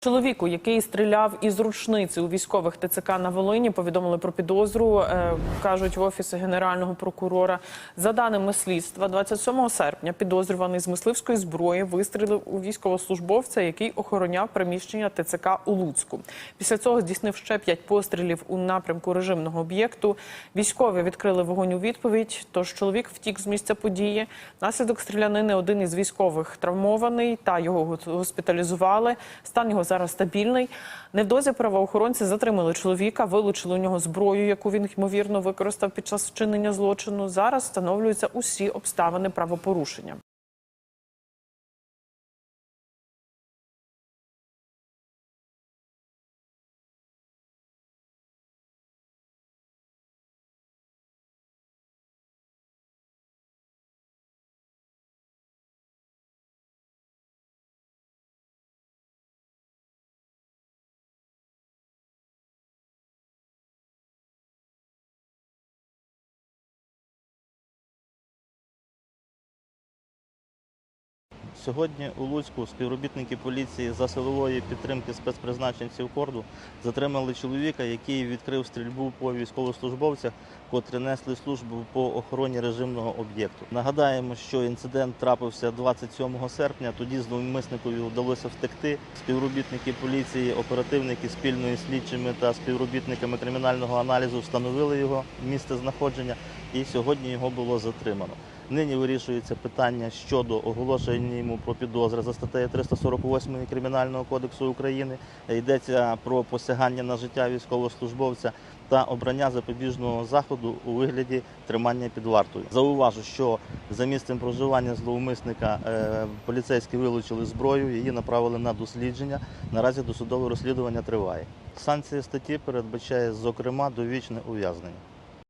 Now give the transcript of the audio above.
Чоловіку, який стріляв із рушниці у військових ТЦК на Волині, повідомили про підозру. е, кажуть в офісі генерального прокурора. За даними слідства, 27 серпня підозрюваний з мисливської зброї вистрілив у військовослужбовця, який охороняв приміщення ТЦК у Луцьку. Після цього здійснив ще п'ять пострілів у напрямку режимного об'єкту. Військові відкрили вогонь у відповідь. Тож чоловік втік з місця події. Наслідок стрілянини один із військових травмований та його госпіталізували. Стан його зараз стабільний. Невдовзі правоохоронці затримали чоловіка, вилучили у нього зброю, яку він ймовірно використав під час вчинення злочину. Зараз встановлюються усі обставини правопорушення. Сьогодні у Луцьку співробітники поліції за силової підтримки спецпризначенців Корду затримали чоловіка, який відкрив стрільбу по військовослужбовцях, котрі несли службу по охороні режимного об'єкту. Нагадаємо, що інцидент трапився 27 серпня. Тоді зловмисникові вдалося втекти. Співробітники поліції, оперативники спільно із слідчими та співробітниками кримінального аналізу встановили його місце знаходження, і сьогодні його було затримано. Нині вирішується питання щодо оголошення йому про підозри за статтею 348 Кримінального кодексу України. Йдеться про посягання на життя військовослужбовця та обрання запобіжного заходу у вигляді тримання під вартою. Зауважу, що за місцем проживання зловмисника е, поліцейські вилучили зброю, її направили на дослідження. Наразі досудове розслідування триває. Санкція статті передбачає, зокрема, довічне ув'язнення.